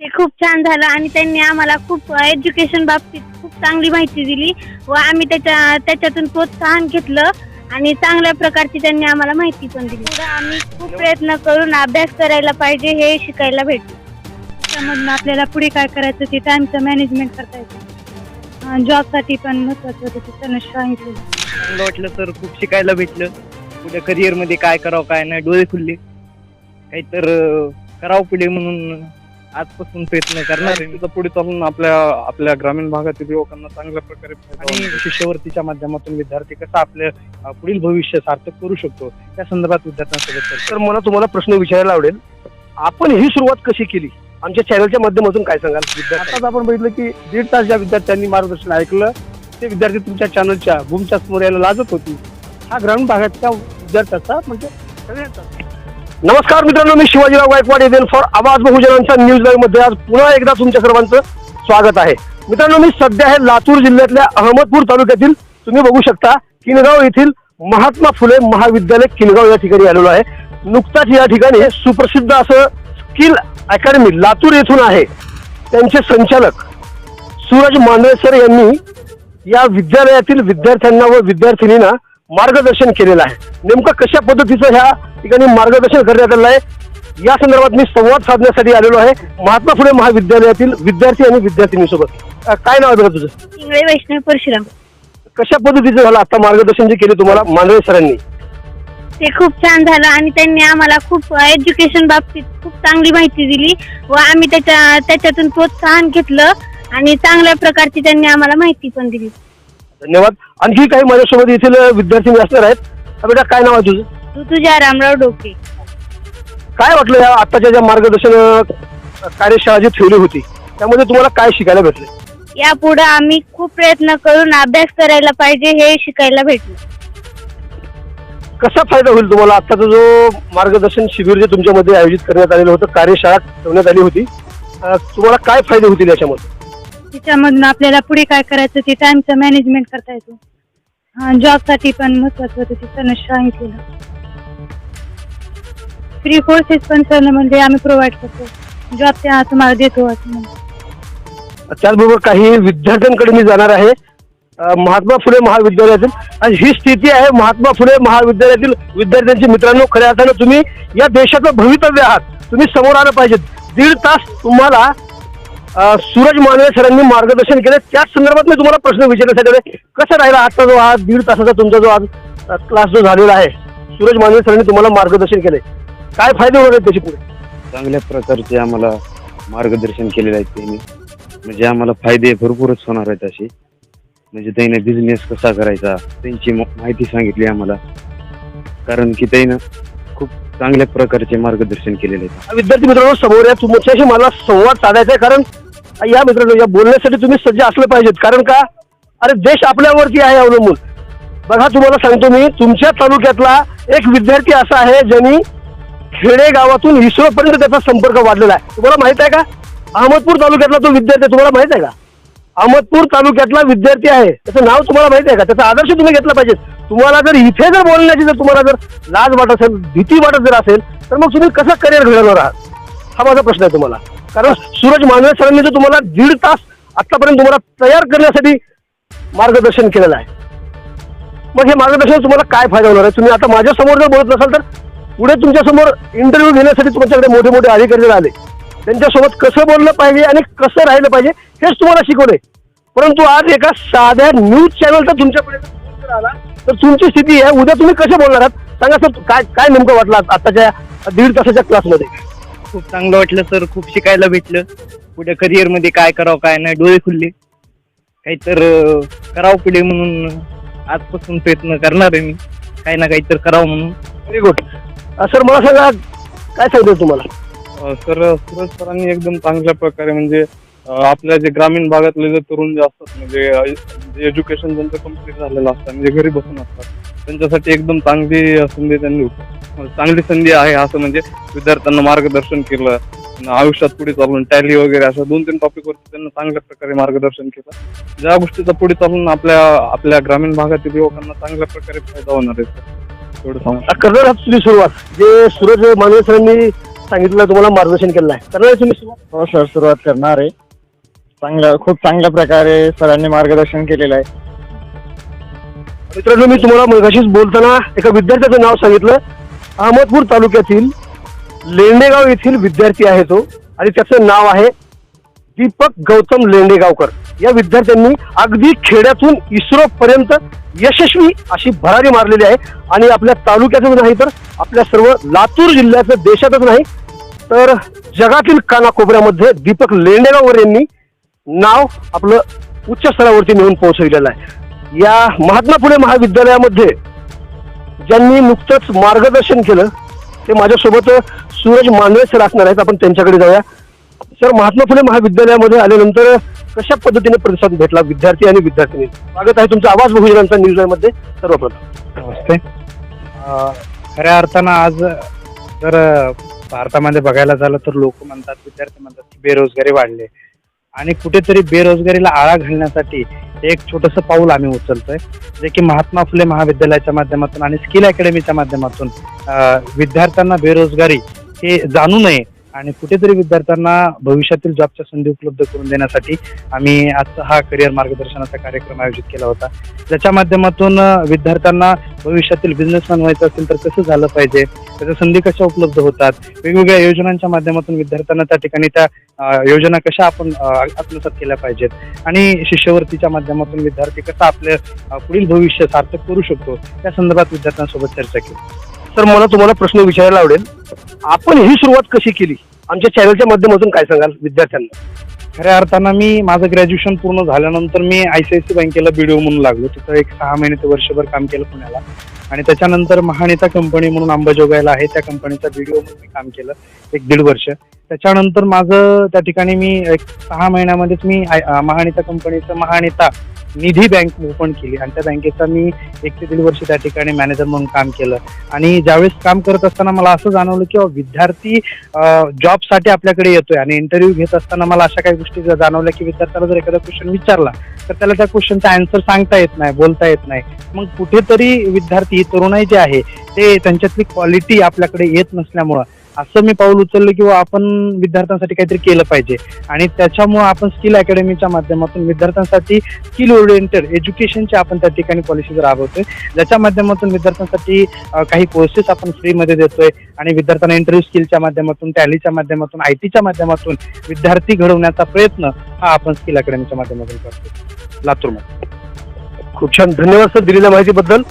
ते खूप छान झालं आणि त्यांनी आम्हाला खूप एज्युकेशन बाबतीत खूप चांगली माहिती दिली व आम्ही त्याच्या त्याच्यातून प्रोत्साहन घेतलं आणि चांगल्या प्रकारची त्यांनी आम्हाला माहिती पण दिली. पुढं आम्ही खूप प्रयत्न करून अभ्यास करायला पाहिजे हे शिकायला भेटलं त्यामधून आपल्याला पुढे काय करायचं ते टाइमचं मॅनेजमेंट करता येतं. जॉबसाठी पण महत्वाचं होतं ते त्यांना सांगितलं. चांगलं वाटलं सर खूप शिकायला भेटलं. पुढे करिअरमध्ये काय करावं काय नाही डोळे खुलले. काहीतर करावं पुढे म्हणून आजपासून प्रयत्न करणार आहे पुढे चालून आपल्या आपल्या ग्रामीण भागातील युवकांना चांगल्या प्रकारे फायदा आणि होईल. शिष्यवृत्तीच्या माध्यमातून विद्यार्थी कसं आपले अ, पुढील भविष्य सार्थक करू शकतो त्या संदर्भात विद्यार्थ्यांसोबत चर्चा तर मला तुम्हाला प्रश्न विचारायला आवडेल. आपण ही सुरुवात कशी केली? आमच्या चॅनलच्या माध्यमातून काय सांगाल विद्यार्थी आताच आपण बघितलं की दीड तास ज्या विद्यार्थ्यांनी मार्गदर्शन ऐकलं ते विद्यार्थी तुमच्या चॅनलच्या भूमच्या समोर यायला लाजत होती. हा ग्रामीण भागातल्या विद्यार्थ्याचा म्हणजे सगळ्यांचा. नमस्कार मित्रांनो मी शिवाजीराव गायकवाड येदेन फॉर आवाज बहुजनांच्या न्यूज लाईव्हमध्ये आज पुन्हा एकदा तुमच्या सर्वांचं स्वागत आहे. मित्रांनो मी सध्या आहे लातूर जिल्ह्यातल्या अहमदपूर तालुक्यातील. तुम्ही बघू शकता किनगाव येथील महात्मा फुले महाविद्यालय किनगाव या ठिकाणी आलेलो आहे. नुकताच या ठिकाणी सुप्रसिद्ध असं स्किल अकॅडमी लातूर येथून आहे. त्यांचे संचालक सूरज मांडळे सर यांनी या विद्यालयातील विद्यार्थ्यांना व विद्यार्थिनींना मार्गदर्शन केलेलं आहे. नेमकं कशा पद्धतीचं ह्या ठिकाणी मार्गदर्शन करण्यात आलेलं आहे? या संदर्भात मी संवाद साधण्यासाठी आलेलो आहे. महात्मा फुले महाविद्यालयातील विद्यार्थी आणि विद्यार्थिनीसोबत. काय नाव आहे तुझं? इंगळे वैष्णव परशुराम. कशा पद्धतीचं झालं आता मार्गदर्शन जे केले तुम्हाला मांडवे सरांनी? ते खूप छान झालं आणि त्यांनी आम्हाला खूप एज्युकेशन बाबतीत खूप चांगली माहिती दिली व आम्ही त्याच्या त्याच्यातून प्रोत्साहन घेतलं आणि चांगल्या प्रकारची त्यांनी आम्हाला माहिती पण दिली. धन्यवाद. आणखी काही माझ्यासोबत येथील विद्यार्थी असणार आहेत. बेटा काय नाव आहे तुझं? तू तुझ्या रामराव डोके. काय वाटलं या आताच्या ज्या मार्गदर्शन कार्यशाळा जी ठेवली होती त्यामध्ये तुम्हाला काय शिकायला भेटलं? यापुढे आम्ही खूप प्रयत्न करून अभ्यास करायला पाहिजे हे शिकायला भेटलं. कसा फायदा होईल तुम्हाला? आत्ताचा जो मार्गदर्शन शिबिर जे तुमच्यामध्ये आयोजित करण्यात आलेलं होतं कार्यशाळा ठेवण्यात आली होती अं, तुम्हाला काय फायदे होतील याच्यामध्ये? त्याच्यामधून आपल्याला पुढे काय करायचं ते टाइमचं मॅनेजमेंट करता येतं. जॉबसाठी पण महत्वाचं होतं ते त्यांना सांगितलेलं. फ्री कोर्सेस पण सर म्हणजे आम्ही प्रोव्हाइड करतो. जॉब त्या तुम्हाला देतो असं त्याचबरोबर काही विद्यार्थ्यांकडे मी जाणार आहे. महात्मा फुले महाविद्यालयातील. आणि ही स्थिती आहे महात्मा फुले महाविद्यालयातील विद्यार्थ्यांची मित्रांनो खऱ्या अर्थानं तुम्ही या देशाचं भवितव्य आहात. तुम्ही समोर आलं पाहिजे दीड तास तुम्हाला सूरज मानवे सरांनी मार्गदर्शन केलं. त्याच संदर्भात मी तुम्हाला प्रश्न विचारण्यासाठी कसं राहिला आजचा जो आज दीड तासाचा तुमचा जो आज क्लास जो झालेला आहे? सूरज मानवे सरांनी तुम्हाला मार्गदर्शन केले काय फायदे होणार आहेत त्याचे पुढे? चांगल्या प्रकारचे आम्हाला मार्गदर्शन केलेले आहेत त्यांनी. म्हणजे आम्हाला फायदे भरपूरच होणार आहेत असे. म्हणजे त्याने बिझनेस कसा करायचा त्यांची म- माहिती सांगितली आम्हाला. कारण की त्यानं चांगल्या प्रकारचे मार्गदर्शन केलेले विद्यार्थी मित्रांनो समोर या तुमच्याशी मला संवाद साधायचा आहे. कारण या मित्रांनो या बोलण्यासाठी तुम्ही सज्ज असलं पाहिजेत. कारण का? अरे देश आपल्यावरती आहे अवलंबून. बघा तुम्हाला सांगतो मी तुमच्या तालुक्यातला एक विद्यार्थी असा आहे ज्यांनी खेडेगावातून इस्रो पर्यंत त्याचा संपर्क वाढलेला आहे. तुम्हाला माहीत आहे का? अहमदपूर तालुक्यातला तो विद्यार्थी आहे, तुम्हाला माहीत आहे का? अहमदपूर तालुक्यातला विद्यार्थी आहे. त्याचं नाव तुम्हाला माहीत आहे का? त्याचा आदर्श तुम्ही घेतला पाहिजे तुम्हाला जर इथे जर बोलण्याची जर तुम्हाला जर लाज वाटत असेल भीती वाटत जर असेल तर मग तुम्ही कसं करिअर घडवणार आहात? हा माझा प्रश्न आहे तुम्हाला. कारण सूरज मानवे सरांनी जर तुम्हाला दीड तास आतापर्यंत तुम्हाला तयार करण्यासाठी मार्गदर्शन केलेलं आहे. मग हे मार्गदर्शन तुम्हाला काय फायदा होणार आहे? तुम्ही आता माझ्यासमोर जर बोलत नसाल तर पुढे तुमच्यासमोर इंटरव्ह्यू घेण्यासाठी तुमच्याकडे मोठे मोठे अधिकारी जर आले त्यांच्यासोबत कसं बोललं पाहिजे आणि कसं राहिलं पाहिजे हेच तुम्हाला शिकवले परंतु आज एका साध्या न्यूज चॅनलचा तुमच्यापर्यंत आला. तर तुमची स्थिती आहे. उद्या तुम्ही कसे बोलणार आहात? सांगा सर काय काय नेमकं वाटलं आताच्या दीड तासाच्या क्लासमध्ये? खूप चांगलं वाटलं सर. खूप शिकायला भेटलं. पुढे करिअरमध्ये काय करावं काय नाही डोळे खुलले. काहीतर अं, करावं पुढे म्हणून आजपासून प्रयत्न करणार आहे मी. काही ना काहीतर करावं म्हणून. व्हेरी गुड सर मला सांगा काय सांगितलं तुम्हाला? सर सूरज सरांनी एकदम चांगल्या प्रकारे म्हणजे आपल्या जे ग्रामीण भागातले जे तरुण जे असतात म्हणजे जे एज्युकेशन ज्यांचं कंप्लीट झालेलं असतं म्हणजे घरी बसून असतात त्यांच्यासाठी एकदम चांगली संधी त्यांनी उप- चांगली संधी आहे असं म्हणजे विद्यार्थ्यांना मार्गदर्शन केलं आयुष्यात पुढे चालून टॅली वगैरे अशा दोन तीन टॉपिकवरती त्यांना चांगल्या प्रकारे मार्गदर्शन केलं. ज्या गोष्टीचा पुढे चालून आपल्या आपल्या ग्रामीण भागातील युवकांना चांगल्या प्रकारे फायदा होणार आहे आहात तुझी सुरुवात? जे सूरज मानवे सरांनी सांगितलं तुम्हाला मार्गदर्शन केलं आहे. तुम्ही सुरुवात? हो सर सुरुवात करणार आहे. चांगल्या खूप चांगल्या प्रकारे सरांनी मार्गदर्शन केलेलं आहे. मित्रांनो मी तुम्हाला मगाशीच बोलताना एका विद्यार्थ्याचं नाव सांगितलं. अहमदपूर तालुक्यातील लेंडेगाव येथील विद्यार्थी आहे तो आणि त्याचं नाव आहे दीपक गौतम लेंडेगावकर. या विद्यार्थ्यांनी अगदी खेड्यातून इस्रो पर्यंत यशस्वी अशी भरारी मारलेली आहे. आणि आपल्या तालुक्यातच नाही तर आपल्या सर्व लातूर जिल्ह्याचं देशातच नाही तर जगातील कानाकोपऱ्यामध्ये दीपक लेंडेगावकर यांनी नाव आपलं उच्च स्तरावरती नेऊन पोहोचविलेलं आहे. या महात्मा फुले महाविद्यालयामध्ये ज्यांनी नुकतंच मार्गदर्शन केलं ते माझ्यासोबत सूरज मांडवे सर असणार आहेत. आपण त्यांच्याकडे जाऊया. सर महात्मा फुले महाविद्यालयामध्ये आल्यानंतर कशा पद्धतीने प्रतिसाद भेटला? विद्यार्थी आणि विद्यार्थिनी? स्वागत आहे तुमचा आवाज बहुजनांचा न्यूजमध्ये. सर्वप्रथम. नमस्ते. खऱ्या अर्थानं आज जर भारतामध्ये बघायला झालं तर लोक म्हणतात विद्यार्थी म्हणतात की बेरोजगारी वाढली आणि कुठेतरी बेरोजगारीला आळा घालण्यासाठी एक छोटंसं पाऊल आम्ही उचलतोय. जे की महात्मा फुले महाविद्यालयाच्या माध्यमातून आणि स्किल अकॅडमीच्या माध्यमातून विद्यार्थ्यांना बेरोजगारी हे जाणू नये आणि कुठेतरी विद्यार्थ्यांना भविष्यातील जॉबच्या संधी उपलब्ध करून देण्यासाठी आम्ही आजचा हा करिअर मार्गदर्शनाचा कार्यक्रम आयोजित केला होता. ज्याच्या माध्यमातून विद्यार्थ्यांना भविष्यातील बिझनेसमॅन व्हायचं असेल तर कसं झालं पाहिजे त्याच्या संधी कशा उपलब्ध होतात वेगवेगळ्या योजनांच्या माध्यमातून विद्यार्थ्यांना त्या ठिकाणी त्या योजना कशा आपण आत्मसात केल्या पाहिजेत आणि शिष्यवृत्तीच्या माध्यमातून विद्यार्थी कसं आपलं पुढील भविष्य सार्थक करू शकतो त्या संदर्भात विद्यार्थ्यांसोबत चर्चा केली. तर मला तुम्हाला प्रश्न विचारायला आवडेल. आपण ही सुरुवात कशी केली? आमच्या चॅनलच्या माध्यमातून काय सांगाल विद्यार्थ्यांना? खऱ्या अर्थानं मी माझं ग्रॅज्युएशन पूर्ण झाल्यानंतर मी आय सी आय सी बँकेला बीडीओ म्हणून लागलो. तिथं एक सहा महिने ते वर्षभर काम केलं पुण्याला. आणि त्याच्यानंतर महानिता कंपनी म्हणून अंबाजोगाईला आहे. त्या कंपनीचा बीडीओ म्हणून मी काम केलं एक दीड वर्ष. त्याच्यानंतर माझं त्या ठिकाणी मी एक सहा महिन्यामध्येच मी महानेता महानिता कंपनीचं महानिता निधी बँक ओपन केली. आणि त्या बँकेचा मी एक ते दीड वर्ष त्या ठिकाणी मॅनेजर म्हणून काम केलं. आणि ज्यावेळेस काम करत असताना मला असं जाणवलं की विद्यार्थी जॉबसाठी आपल्याकडे येतोय. आणि इंटरव्ह्यू घेत असताना मला अशा काही गोष्टी जाणवल्या की विद्यार्थ्याला जर एखादा क्वेश्चन विचारला तर त्याला त्या क्वेश्चनचा आन्सर सांगता येत नाही बोलता येत नाही. मग कुठेतरी विद्यार्थी तरुणाई जे आहे ते त्यांच्यातली क्वालिटी आपल्याकडे येत नसल्यामुळं असं मी पाऊल उचललं की आपण विद्यार्थ्यांसाठी काहीतरी केलं पाहिजे. आणि त्याच्यामुळं आपण स्किल अकॅडमीच्या माध्यमातून विद्यार्थ्यांसाठी स्किल ओरिएंटेड एज्युकेशनचे आपण त्या ठिकाणी पॉलिसीज राबवतोय ज्याच्या माध्यमातून विद्यार्थ्यांसाठी काही कोर्सेस आपण फ्रीमध्ये देतोय आणि विद्यार्थ्यांना इंटरव्ह्यू स्किलच्या माध्यमातून टॅलीच्या माध्यमातून आय टीच्या माध्यमातून विद्यार्थी घडवण्याचा प्रयत्न हा आपण स्किल अकॅडमीच्या माध्यमातून करतो लातूरमध्ये. खूप छान. धन्यवाद सर दिलेल्या माहितीबद्दल.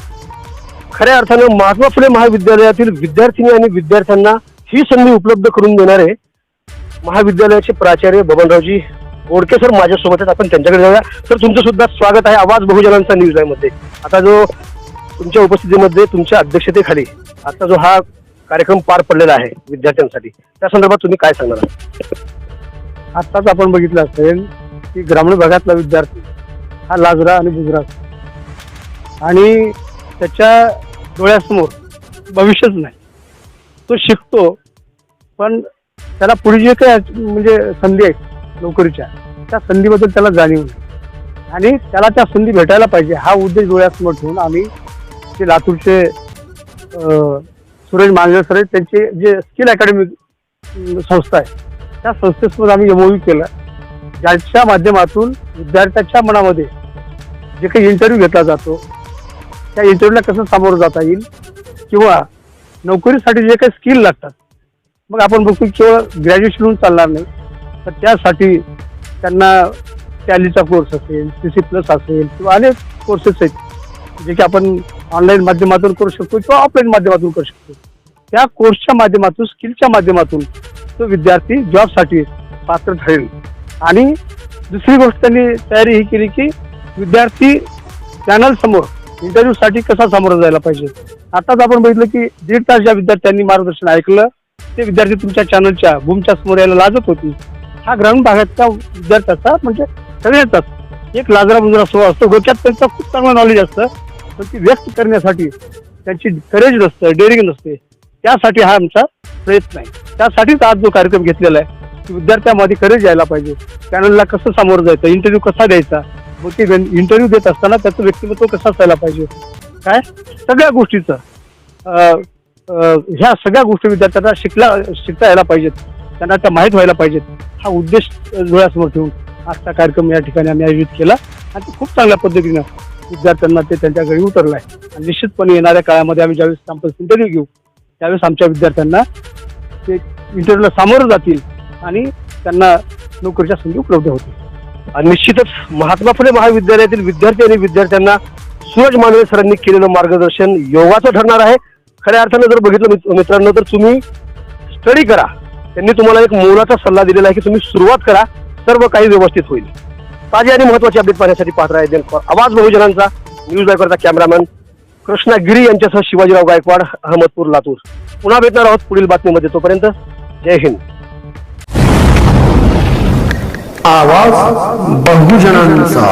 खऱ्या अर्थानं महात्मा फुले महाविद्यालयातील विद्यार्थिनी आणि विद्यार्थ्यांना ही संधी उपलब्ध करून देणारे महाविद्यालयाचे प्राचार्य बबनरावजी गोडके सर माझ्यासोबत आहेत. आपण त्यांच्याकडे जाऊया. सर तुमचं सुद्धा स्वागत आहे. आवाज बहुजनांचा न्यूज आहे मध्ये. आता जो तुमच्या उपस्थितीमध्ये तुमच्या अध्यक्षतेखाली आता जो हा कार्यक्रम पार पडलेला आहे विद्यार्थ्यांसाठी त्या संदर्भात तुम्ही काय सांगणार आहात? आत्ताच आपण बघितलं असेल की ग्रामीण भागातला विद्यार्थी हा लाजरा आणि बुजरा आणि त्याच्या डोळ्यासमोर भविष्यच नाही. तो शिकतो पण त्याला पुढे जे काय म्हणजे संधी आहेत नोकरीच्या त्या संधीबद्दल त्याला जाणीव नाही. आणि त्याला त्या संधी भेटायला पाहिजे हा उद्देश डोळ्यासमोर ठेवून आम्ही ते लातूरचे सुरेश मांजरे सर त्यांचे जे स्किल अकॅडमी संस्था आहे त्या संस्थेसोबत आम्ही एमओयू केलं. ज्याच्या माध्यमातून विद्यार्थ्याच्या मनामध्ये जे काही इंटरव्ह्यू घेतला जातो त्या इंटरव्ह्यूला कसं सामोरं जाता येईल? किंवा नोकरीसाठी जे काही स्किल लागतात मग आपण बघतो केवळ ग्रॅज्युएशन होऊन चालणार नाही. तर त्यासाठी त्यांना टॅलीचा कोर्स असेल सी सी प्लस असेल किंवा अनेक कोर्सेस आहेत जे की आपण ऑनलाईन माध्यमातून करू शकतो किंवा ऑफलाईन माध्यमातून करू शकतो. त्या कोर्सच्या माध्यमातून स्किलच्या माध्यमातून तो विद्यार्थी जॉबसाठी पात्र ठरेल. आणि दुसरी गोष्ट त्यांनी तयारी ही केली की विद्यार्थी चॅनल इंटरव्ह्यूसाठी इंटरव्ह्यू साठी कसा सामोरं जायला पाहिजे? आताच आपण बघितलं की दीड तास ज्या विद्यार्थ्यांनी मार्गदर्शन ऐकलं ते विद्यार्थी तुमच्या चॅनलच्या भूमच्या समोर यायला लाजत होती. हा ग्रामीण भागातल्या विद्यार्थ्याचा म्हणजे सगळ्याचाच एक लाजरा मुजरा स्वभाव असतो डोक्यात त्यांचं खूप चांगलं नॉलेज असतं. पण ती व्यक्त करण्यासाठी त्यांची करेज नसतं डेअरिंग नसते. त्यासाठी हा आमचा प्रयत्न आहे. त्यासाठीच आज जो कार्यक्रम घेतलेला आहे विद्यार्थ्यामध्ये करेज यायला पाहिजे. चॅनलला कसं सामोरं जायचं इंटरव्ह्यू कसा द्यायचा? मग ते इंटरव्ह्यू देत असताना त्याचं व्यक्तिमत्व कसं असायला पाहिजे काय? सगळ्या गोष्टीचं ह्या सगळ्या गोष्टी विद्यार्थ्यांना शिकला शिकता यायला पाहिजेत. त्यांना त्या माहीत व्हायला पाहिजेत. हा उद्देश डोळ्यासमोर ठेवून आजचा कार्यक्रम या ठिकाणी आम्ही आयोजित केला. आणि ते खूप चांगल्या पद्धतीनं विद्यार्थ्यांना ते त्यांच्या घरी उतरलं आहे आणि निश्चितपणे येणाऱ्या काळामध्ये आम्ही ज्यावेळेस कॅम्पस इंटरव्ह्यू घेऊ त्यावेळेस आमच्या विद्यार्थ्यांना ते इंटरव्ह्यूला सामोरं जातील आणि त्यांना नोकरीच्या संधी उपलब्ध होतील. निश्चितच महात्मा फुले महाविद्यालयातील विद्यार्थी आणि विद्यार्थ्यांना सूरज मानवे सरांनी केलेलं मार्गदर्शन योगाचं ठरणार आहे. खऱ्या अर्थानं जर बघितलं मित्र- मित्रांनो तर तुम्ही स्टडी करा. त्यांनी तुम्हाला एक मोलाचा सल्ला दिलेला आहे की तुम्ही सुरुवात करा. सर्व काही व्यवस्थित होईल. ताजी आणि महत्वाची अपडेट पाहण्यासाठी पात्र आहे आवाज बहुजनांचा न्यूज लाईव्हचा कॅमेरामॅन कृष्णा गिरी यांच्यासह शिवाजीराव गायकवाड अहमदपूर लातूर. पुन्हा भेटणार आहोत पुढील बातमीमध्ये तोपर्यंत. जय हिंद. आवाज बहुजनांचा.